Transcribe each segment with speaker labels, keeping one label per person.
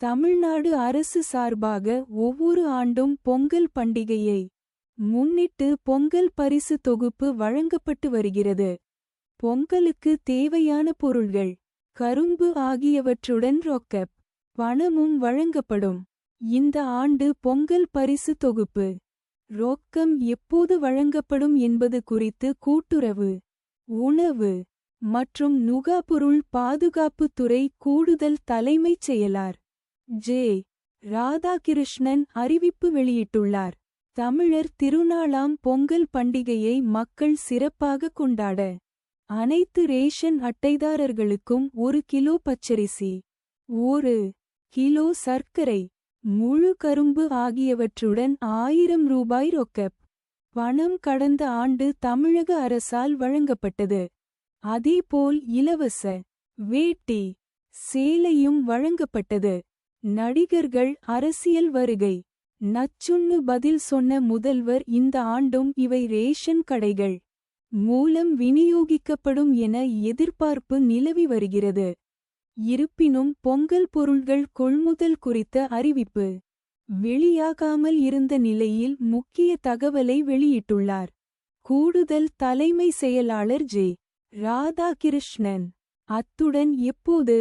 Speaker 1: தமிழ்நாடு அரசு சார்பாக ஒவ்வொரு ஆண்டும் பொங்கல் பண்டிகையை முன்னிட்டு பொங்கல் பரிசு தொகுப்பு வழங்கப்பட்டு வருகிறது. பொங்கலுக்கு தேவையான பொருள்கள் கரும்பு ஆகியவற்றுடன் ரொக்கப் பணமும் வழங்கப்படும். இந்த ஆண்டு பொங்கல் பரிசு தொகுப்பு ரொக்கம் எப்போது வழங்கப்படும் என்பது குறித்து கூட்டுறவு உணவு மற்றும் நுகாபொருள் பாதுகாப்புத்துறை கூடுதல் தலைமைச் செயலார் ஜே. ராதாகிருஷ்ணன் அறிவிப்பு வெளியிட்டுள்ளார். தமிழர் திருநாளாம் பொங்கல் பண்டிகையை மக்கள் சிறப்பாக கொண்டாட. அனைத்து ரேஷன் அட்டைதாரர்களுக்கும் ஒரு கிலோ பச்சரிசி ஒரு கிலோ சர்க்கரை முழு கரும்பு ஆகியவற்றுடன் ஆயிரம் ரூபாய் ரொக்கப் பணம் கடந்த ஆண்டு தமிழக அரசால் வழங்கப்பட்டது. அதேபோல் இலவச வேட்டி சேலையும் வழங்கப்பட்டது. நடிகர்கள் அரசியல் வருகை. நச்சுண்ணு பதில் சொன்ன முதல்வர் இந்த ஆண்டும் இவை ரேஷன் கடைகள் மூலம் விநியோகிக்கப்படும் என எதிர்பார்ப்பு நிலவி வருகிறது. இருப்பினும் பொங்கல் பொருள்கள் கொள்முதல் குறித்த அறிவிப்பு வெளியாகாமல் இருந்த நிலையில் முக்கிய தகவலை வெளியிட்டுள்ளார். கூடுதல் தலைமை செயலாளர் ஜே. ராதாகிருஷ்ணன். அத்துடன் எப்போது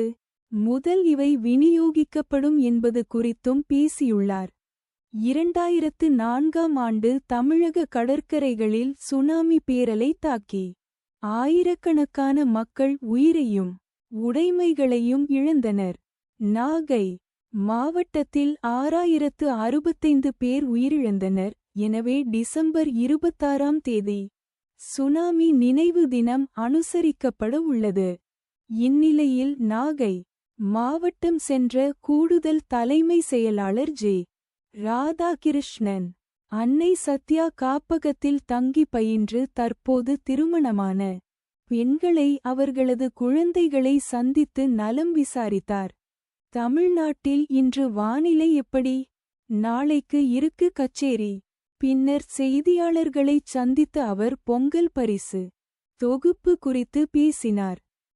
Speaker 1: முதல் இவை விநியோகிக்கப்படும் என்பது குறித்தும் பேசியுள்ளார். இரண்டாயிரத்து நான்காம் ஆண்டு தமிழக கடற்கரைகளில் சுனாமி பேரலை தாக்கி ஆயிரக்கணக்கான மக்கள் உயிரையும் உடைமைகளையும் இழந்தனர். நாகை மாவட்டத்தில் ஆறாயிரத்து அறுபத்தைந்து பேர் உயிரிழந்தனர். எனவே டிசம்பர் இருபத்தாறாம் தேதி சுனாமி நினைவு தினம் அனுசரிக்கப்பட உள்ளது. இந்நிலையில் நாகை மாவட்டம் சென்ற கூடுதல் தலைமை செயலாளர் ஜே. ராதாகிருஷ்ணன். அன்னை சத்யா காப்பகத்தில் தங்கி பயின்று தற்போது திருமணமான பெண்களை அவர்களது குழந்தைகளை சந்தித்து நலம் விசாரித்தார். தமிழ்நாட்டில் இன்று வானிலை எப்படி? நாளைக்கு இருக்கு கச்சேரி. பின்னர் செய்தியாளர்களைச் சந்தித்த அவர் பொங்கல் பரிசு. தொகுப்பு குறித்து பேசினார்.